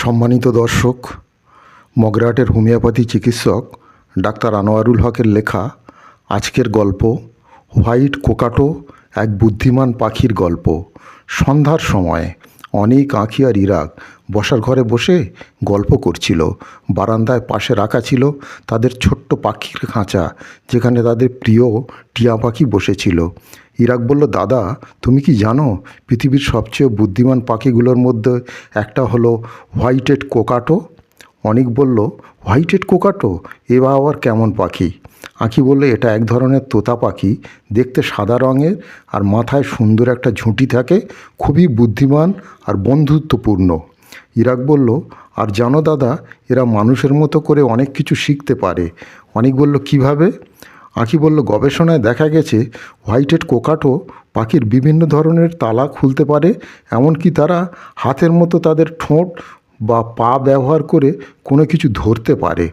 সম্মানিত দর্শক, মগরাটের হোমিওপ্যাথি চিকিৎসক ডাক্তার আনোয়ারুল হকের লেখা আজকের গল্প, হোয়াইট কোকাটো, এক বুদ্ধিমান পাখির গল্প। সন্ধ্যার সময় অনেক আঁখি আর ইরাক বসার ঘরে বসে গল্প করছিল। বারান্দায় পাশে রাখা ছিল তাদের ছোট্ট পাখির খাঁচা, যেখানে তাদের প্রিয় টিয়া পাখি বসেছিল। ইরাক বলল, দাদা, তুমি কি জানো, পৃথিবীর সবচেয়ে বুদ্ধিমান পাখিগুলোর মধ্যে একটা হলো হোয়াইটেড কোকাটো? অনেক বলল, হোয়াইটেড কোকাটো? এ বা আবার কেমন পাখি? আঁকি বললে, এটা এক ধরনের তোতা পাখি, দেখতে সাদা রঙের আর মাথায় সুন্দর একটা ঝুঁটি থাকে, খুবই বুদ্ধিমান আর বন্ধুত্বপূর্ণ। ইরাক বলল, আর জানো দাদা, এরা মানুষের মতো করে অনেক কিছু শিখতে পারে। অনেক বলল, কীভাবে? আঁখি বলল, গবেষণায় দেখা গেছে, হোয়াইটেড কোকাটো পাখির বিভিন্ন ধরনের তালা খুলতে পারে, এমনকি তারা হাতের মতো তাদের ঠোঁট বা পা ব্যবহার করে কোনো কিছু ধরতে পারে।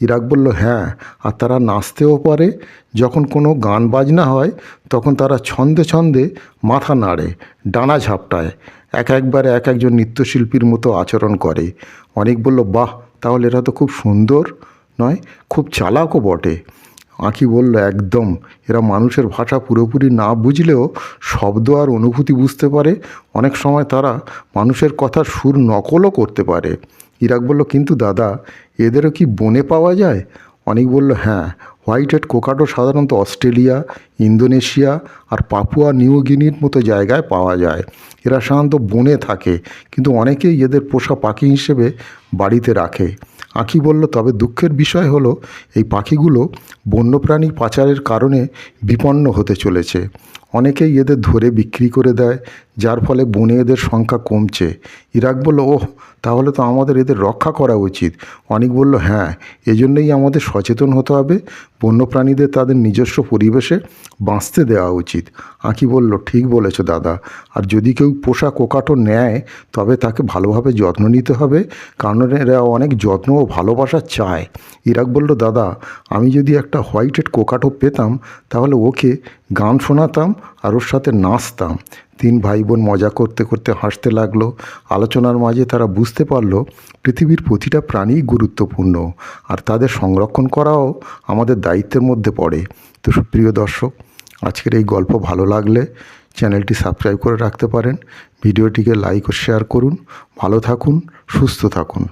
ইরাক বলল হ্যাঁ আর তারা নাচতেও পারে। যখন কোনো গান বাজনা হয়, তখন তারা ছন্দে ছন্দে মাথা নাড়ে, ডানা ঝাপটায়। এক একবার এক একজন নৃত্যশিল্পীর মতো আচরণ করে। অনেক বলল, বাহ, তাহলে এরা তো খুব সুন্দর, নয়? খুব চালাকও বটে। আঁকি বলল, একদম। এরা মানুষের ভাষা পুরোপুরি না বুঝলেও শব্দ আর অনুভূতি বুঝতে পারে। অনেক সময় তারা মানুষের কথার সুর নকলও করতে পারে। ইরাক বলল, কিন্তু দাদা, এদেরও কি বনে পাওয়া যায়? অনেক বলল হ্যাঁ হোয়াইট হেড কোকাটো সাধারণত অস্ট্রেলিয়া, ইন্দোনেশিয়া আর পাপুয়া নিউ গিনির মতো জায়গায় পাওয়া যায়। এরা সাধারণত বনে থাকে, কিন্তু অনেকেই এদের পোষা পাখি হিসেবে বাড়িতে রাখে। আঁকি বলল, তবে দুঃখের বিষয় হলো, এই পাখিগুলো বন্যপ্রাণী পাচারের কারণে বিপন্ন হতে চলেছে। অনেকেই এদের ধরে বিক্রি করে দেয় যার ফলে বনে এদের সংখ্যা কমছে। ইরাক বলল, ওহ, তাহলে তো আমাদের এদের রক্ষা করা উচিত। অনেক বলল হ্যাঁ এজন্যই আমাদের সচেতন হতে হবে। বন্যপ্রাণীদের তাদের নিজস্ব পরিবেশে বাঁচতে দেওয়া উচিত। আঁকি বলল, ঠিক বলেছ দাদা। আর যদি কেউ পোষা কোকাটো নেয়, তবে তাকে ভালোভাবে যত্ন নিতে হবে, কারণ এরা অনেক যত্ন ও ভালোবাসা চায়। ইরাক বলল, দাদা, আমি যদি একটা হোয়াইটেড কোকাটো পেতাম, তাহলে ওকে গান শোনাতাম আর ওর সাথে নাচতাম। তিন ভাই বোন মজা করতে করতে হাসতে লাগল। আলোচনার মাঝে তারা বুঝতে পারল, পৃথিবীর প্রতিটা প্রাণীই গুরুত্বপূর্ণ আর তাদের সংরক্ষণ করাও আমাদের দায়িত্বের মধ্যে পড়ে। তো প্রিয় দর্শক, আজকের এই গল্প ভালো লাগলে চ্যানেলটি সাবস্ক্রাইব করে রাখতে পারেন। ভিডিওটিকে লাইক ও শেয়ার করুন। ভালো থাকুন, সুস্থ থাকুন।